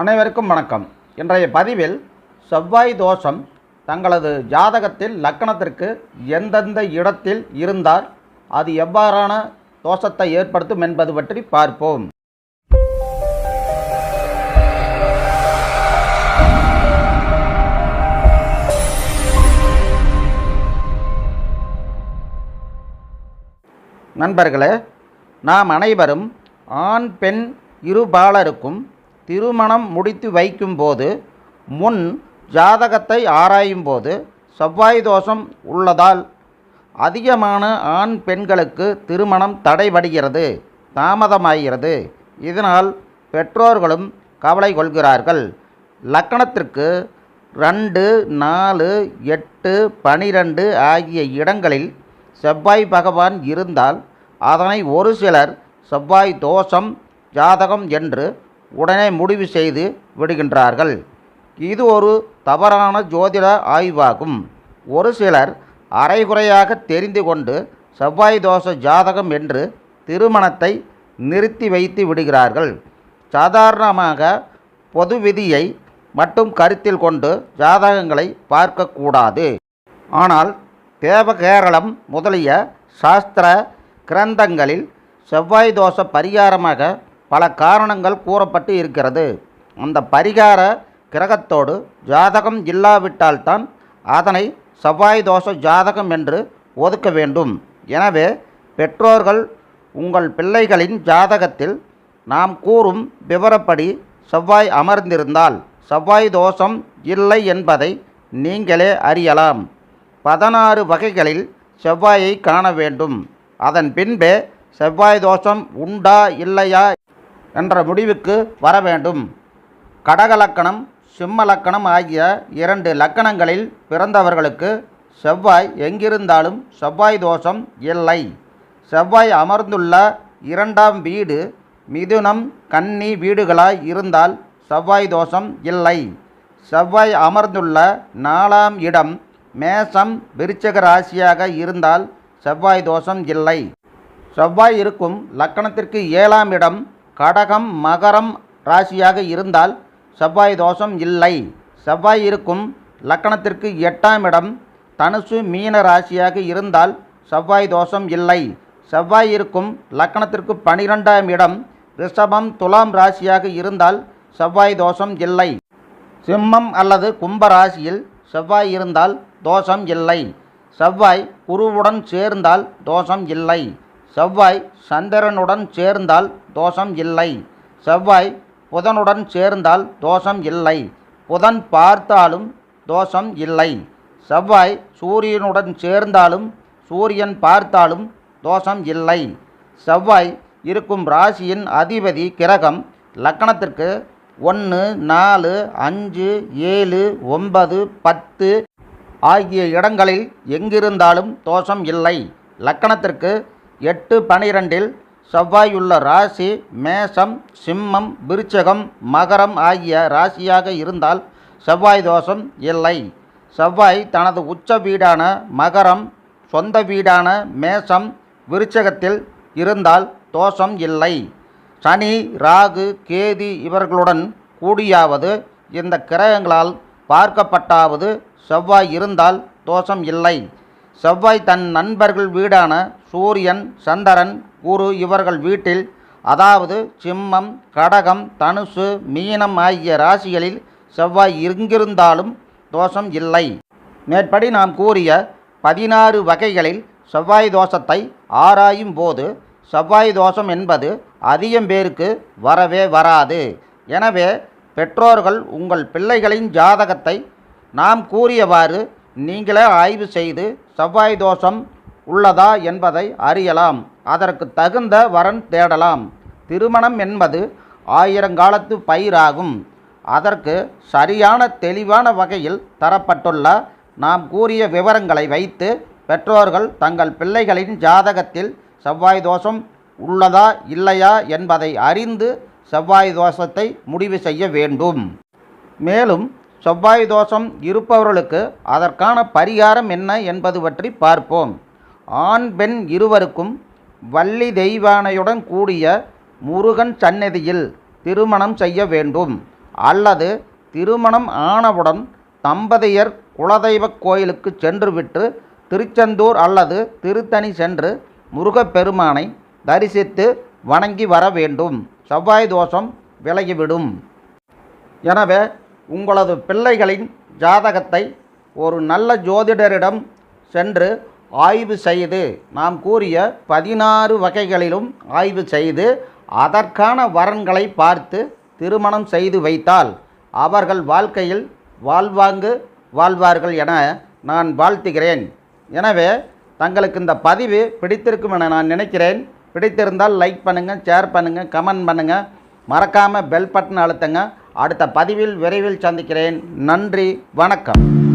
அனைவருக்கும் வணக்கம். இன்றைய பதிவில் செவ்வாய் தோஷம் தங்களது ஜாதகத்தில் லக்கணத்திற்கு எந்தெந்த இடத்தில் இருந்தால் அது எவ்வாறான தோஷத்தை ஏற்படுத்தும் என்பது பற்றி பார்ப்போம். நண்பர்களே நாம் அனைவரும் ஆண் பெண் இருபாலருக்கும் திருமணம் முடித்து வைக்கும்போது முன் ஜாதகத்தை ஆராயும்போது செவ்வாய் தோஷம் உள்ளதால் அதிகமான ஆண் பெண்களுக்கு திருமணம் தடைபடுகிறது தாமதமாகிறது. இதனால் பெற்றோர்களும் கவலை கொள்கிறார்கள். லக்கணத்திற்கு ரெண்டு நாலு எட்டு பனிரெண்டு ஆகிய இடங்களில் செவ்வாய் பகவான் இருந்தால் அதனை ஒரு சிலர் செவ்வாய் தோஷம் ஜாதகம் என்று உடனே முடிவு செய்து விடுகின்றார்கள். இது ஒரு தவறான ஜோதிட ஆய்வாகும். ஒரு சிலர் அரைகுறையாக தெரிந்து கொண்டு செவ்வாய் தோஷ ஜாதகம் என்று திருமணத்தை நிறுத்தி வைத்து விடுகிறார்கள். சாதாரணமாக பொது விதியை மட்டும் கருத்தில் கொண்டு ஜாதகங்களை பார்க்கக்கூடாது. ஆனால் தேவகேரளம் முதலிய சாஸ்திர கிரந்தங்களில் செவ்வாய் தோஷ பரிகாரமாக பல காரணங்கள் கூறப்பட்டு இருக்கிறது. அந்த பரிகார கிரகத்தோடு ஜாதகம் இல்லாவிட்டால்தான் அதனை செவ்வாய் தோஷ ஜாதகம் என்று ஒதுக்க வேண்டும். எனவே பெற்றோர்கள் உங்கள் பிள்ளைகளின் ஜாதகத்தில் நாம் கூறும் விவரப்படி செவ்வாய் அமர்ந்திருந்தால் செவ்வாய் தோஷம் இல்லை என்பதை நீங்களே அறியலாம். பதினாறு வகைகளில் செவ்வாயை காண வேண்டும். அதன் பின்பே செவ்வாய் தோஷம் உண்டா இல்லையா என்ற முடிவுக்கு வர வேண்டும். கடகலக்கணம் சிம்மலக்கணம் ஆகிய இரண்டு லக்கணங்களில் பிறந்தவர்களுக்கு செவ்வாய் எங்கிருந்தாலும் செவ்வாய் தோஷம் இல்லை. செவ்வாய் அமர்ந்துள்ள இரண்டாம் வீடு மிதுனம் கன்னி வீடுகளாய் இருந்தால் செவ்வாய் தோஷம் இல்லை. செவ்வாய் அமர்ந்துள்ள நாலாம் இடம் மேசம் விருச்சக ராசியாக இருந்தால் செவ்வாய் தோஷம் இல்லை. செவ்வாய் இருக்கும் லக்கணத்திற்கு ஏழாம் இடம் கடகம் மகரம் ராசியாக இருந்தால் செவ்வாய் தோஷம் இல்லை. செவ்வாய் இருக்கும் லக்கணத்திற்கு எட்டாம் இடம். தனுசு மீன ராசியாக இருந்தால் செவ்வாய் தோஷம் இல்லை. செவ்வாய் இருக்கும் லக்கணத்திற்கு பனிரெண்டாம் இடம். ரிஷபம் துலாம் ராசியாக இருந்தால் செவ்வாய் தோஷம் இல்லை. சிம்மம் அல்லது கும்ப ராசியில் செவ்வாய் இருந்தால் தோஷம் இல்லை. செவ்வாய் குருவுடன் சேர்ந்தால் தோஷம் இல்லை. செவ்வாய் சந்திரனுடன் சேர்ந்தால் தோஷம் இல்லை. செவ்வாய் புதனுடன் சேர்ந்தால் தோஷம் இல்லை. புதன் பார்த்தாலும் தோஷம் இல்லை. செவ்வாய் சூரியனுடன் சேர்ந்தாலும் சூரியன் பார்த்தாலும் தோஷம் இல்லை. செவ்வாய் இருக்கும் ராசியின் அதிபதி கிரகம் லக்கணத்திற்கு ஒன்று நாலு அஞ்சு ஏழு ஒன்பது பத்து ஆகிய இடங்களில் எங்கிருந்தாலும் தோஷம் இல்லை. லக்கணத்திற்கு எட்டு பனிரெண்டில் செவ்வாயுள்ள ராசி மேஷம் சிம்மம் விருச்சகம் மகரம் ஆகிய ராசியாக இருந்தால் செவ்வாய் தோஷம் இல்லை. செவ்வாய் தனது உச்ச வீடான மகரம் சொந்த வீடான மேஷம் விருச்சகத்தில் இருந்தால் தோஷம் இல்லை. சனி ராகு கேதி இவர்களுடன் கூடியாவது இந்த கிரகங்களால் பார்க்கப்பட்டாவது செவ்வாய் இருந்தால் தோஷம் இல்லை. செவ்வாய் தன் நண்பர்கள் வீடான சூரியன் சந்திரன் குரு இவர்கள் வீட்டில் அதாவது சிம்மம் கடகம் தனுசு மீனம் ஆகிய ராசிகளில் செவ்வாய் எங்கிருந்தாலும் தோஷம் இல்லை. மேற்படி நாம் கூறிய பதினாறு வகைகளில் செவ்வாய் தோஷத்தை ஆராயும் போது செவ்வாய் தோஷம் என்பது அதிகம் பேருக்கு வரவே வராது. எனவே பெற்றோர்கள் உங்கள் பிள்ளைகளின் ஜாதகத்தை நாம் கூறியவாறு நீங்களே ஆய்வு செய்து செவ்வாய் தோஷம் உள்ளதா என்பதை அறியலாம். அதற்கு தகுந்த வரன் தேடலாம். திருமணம் என்பது ஆயிரங்காலத்து பயிராகும். அதற்கு சரியான தெளிவான வகையில் தரப்பட்டுள்ள நாம் கூறிய விவரங்களை வைத்து பெற்றோர்கள் தங்கள் பிள்ளைகளின் ஜாதகத்தில் செவ்வாய் தோஷம் உள்ளதா இல்லையா என்பதை அறிந்து செவ்வாய் தோஷத்தை முடிவு செய்ய வேண்டும். மேலும் செவ்வாய் தோஷம் இருப்பவர்களுக்கு அதற்கான பரிகாரம் என்ன என்பது பற்றி பார்ப்போம். ஆண் பெண் இருவருக்கும் வள்ளி தெய்வானையுடன் கூடிய முருகன் சந்நிதியில் திருமணம் செய்ய வேண்டும். அல்லது திருமணம் ஆனவுடன் தம்பதியர் குலதெய்வ கோயிலுக்கு சென்றுவிட்டு திருச்செந்தூர் அல்லது திருத்தணி சென்று முருகப்பெருமானை தரிசித்து வணங்கி வர வேண்டும். செவ்வாய் தோஷம் விலகிவிடும். எனவே உங்களது பிள்ளைகளின் ஜாதகத்தை ஒரு நல்ல ஜோதிடரிடம் சென்று ஆய்வு செய்து நாம் கூறிய பதினாறு வகைகளிலும் ஆய்வு செய்து அதற்கான வரன்களை பார்த்து திருமணம் செய்து வைத்தால் அவர்கள் வாழ்க்கையில் வாழ்வாங்கு வாழ்வார்கள் என நான் வாழ்த்துகிறேன். எனவே தங்களுக்கு இந்த பதிவு பிடித்திருக்கும் என நான் நினைக்கிறேன். பிடித்திருந்தால் லைக் பண்ணுங்கள் ஷேர் பண்ணுங்கள் கமெண்ட் பண்ணுங்கள் மறக்காமல் பெல் பட்டன் அழுத்துங்க. அடுத்த பதிவில் விரைவில் சந்திக்கிறேன். நன்றி வணக்கம்.